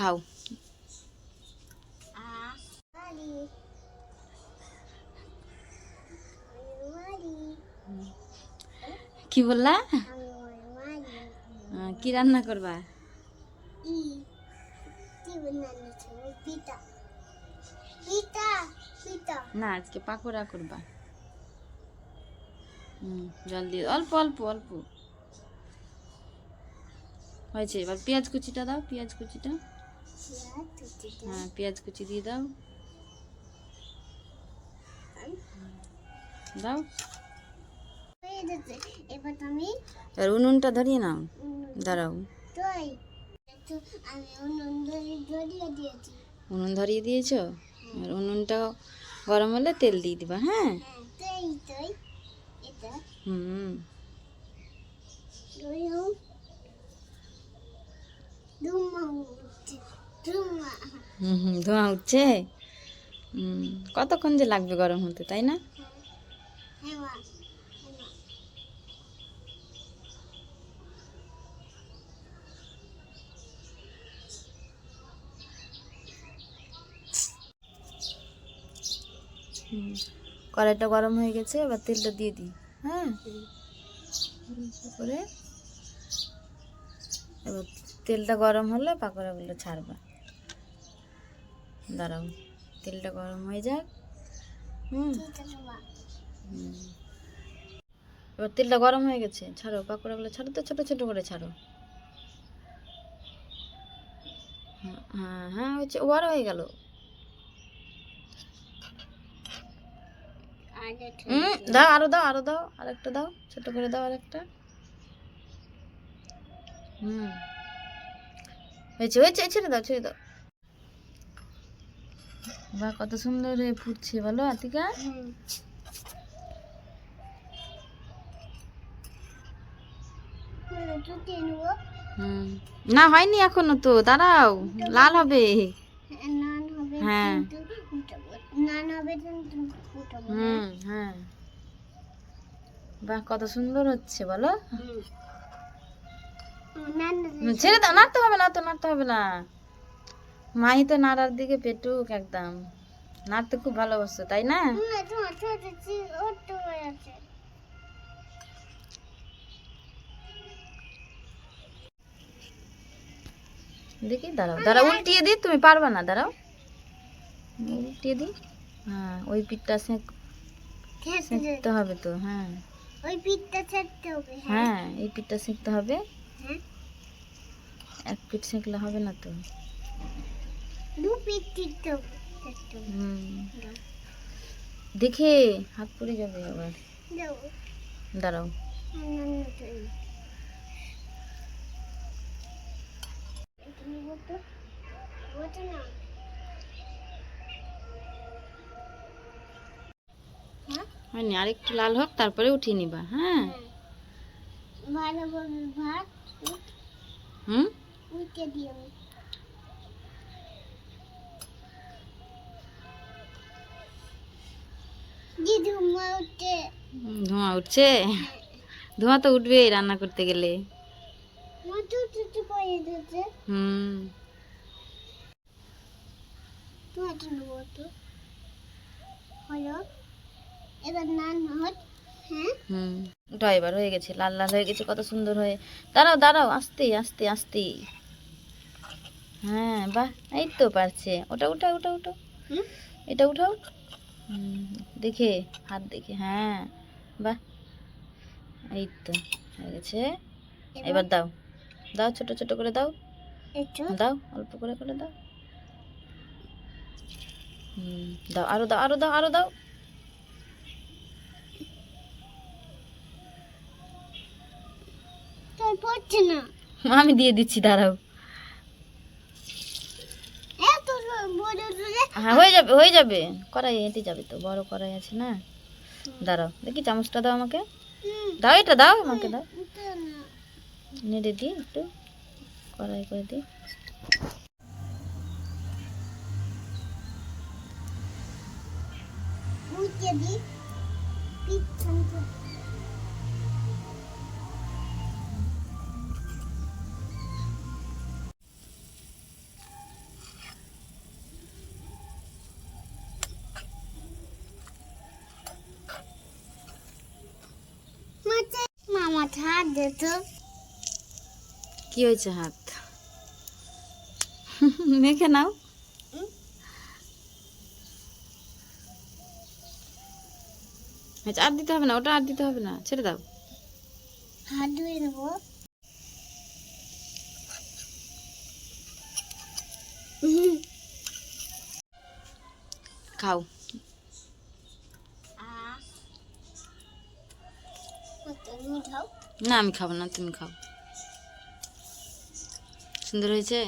খাও। কি বললা? কি রান্না করবা? না, আজকে পাকোড়া করবা। হুম, জল দিয়ে অল্প অল্প অল্প। হয়েছে, এবার পেঁয়াজ কুচিটা দাও, পেঁয়াজ কুচিটা। হ্যাঁ পেঁয়াজ কুচি দিয়ে দাও। দাও। এবার উনুনটা ধরিয়ে নাও। দাঁড়াও। উনুন ধরিয়ে দিয়েছি? দিয়েছ উনুনটা গরম হলে তেল দিয়ে দিবা হ্যাঁ? হুম। হুম ধোঁয়া উঠছে? কতক্ষণ যে লাগবে গরম হতে, তাই না? কড়াইটা গরম হয়ে গেছে, এবার তেলটা দিয়ে দিই হ্যাঁ? করে এবার তেলটা গরম হলে পাকোড়াগুলো ছাড়বা। দাঁড়াও তেলটা গরম হয়ে যাক। হুম। এবার তেলটা গরম হয়ে গেছে ছাড়ো পাকোড়াগুলো ছাড়ো তো ছোটো ছোটো করে ছাড়ো। হ্যাঁ হ্যাঁ হচ্ছে ওয়ার হয়ে গেল। আর হুম দাও আরও দাও আরও দাও আরেকটা দাও ছোট করে দাও আরেকটা। হুম। হয়েছে হয়েছে ছেড়ে দাও ছেড়ে দাও। বাহ কত সুন্দর হয়ে ফুটছে বলো আতিকা? না হয়নি এখনও তো। দাঁড়াও লাল হবে। হ্যাঁ। হুম হ্যাঁ। বাহ কত সুন্দর হচ্ছে বলো। ছেড়ে দাও নাড়তে হবে না তো নাড়তে হবে না। মাহি তো নাড়ার দিকে পেটুক একদম। নাড়তে খুব ভালোবাসো তাই না? হয়ে দেখি দাঁড়াও দাঁড়াও উল্টিয়ে দিই তুমি পারবে না দাঁড়াও। উল্টিয়ে দিই। হ্যাঁ ওই পিঠটা সেঁকতে হবে তো হ্যাঁ। ওই পিঠটা ছাড়তে হবে হ্যাঁ। হ্যাঁ এই পিঠটা সেঁকতে হবে। হ্যাঁ। এক পিঠ সেঁকলে হবে না তো দু পিঠ দিতে হবে ছাড়তে হবে হুম দাও দেখে হাত পড়ে যাবে আবার। দাঁড়াও। হ্যাঁ হয়নি আরেকটু লাল হোক তারপরে উঠিয়ে নিবা হ্যাঁ। ভালোভাবে ভাত হুম? উঠে দিও। ধোঁয়া উঠছে? ধোঁয়া তো উঠবেই রান্না করতে গেলে। হুম। হট হ্যাঁ হুম ওটা গেছে লাল লাল হয়ে গেছে কত সুন্দর হয়ে। দাঁড়াও দাঁড়াও আস্তে আস্তে আস্তে হ্যাঁ বাহ এই তো পারছে। ওটা উঠাও ওটা উঠাও। এটা উঠাও। দেখে হাত দেখে হ্যাঁ। বাহ। এই তো হয়ে গেছে। এবার? দাও। দাও ছোট ছোট করে দাও। দাও অল্প করে করে দাও। দাও আরও দাও আরও দাও আরও দাও। পড়ছে না। আমি দিয়ে দিচ্ছি দাঁড়াও। এত হ্যাঁ হয়ে যাবে হয়ে যাবে। কড়াই হেঁটে যাবে তো বড় কড়াই আছে না। দাঁড়াও, দেখি চামচটা দাও আমাকে। দাও এটা, দাও আমাকে, দাও। নেড়ে দিই একটু কড়াই করে দিই। উঠে কি হয়েছে হাত? মেখে নাও। আচ্ছা আর দিতে হবে না ওটা আর দিতে হবে না ছেড়ে দাও। হাত ধুয়ে নেব খাও খাও। না আমি খাব না তুমি খাও। সুন্দর হয়েছে?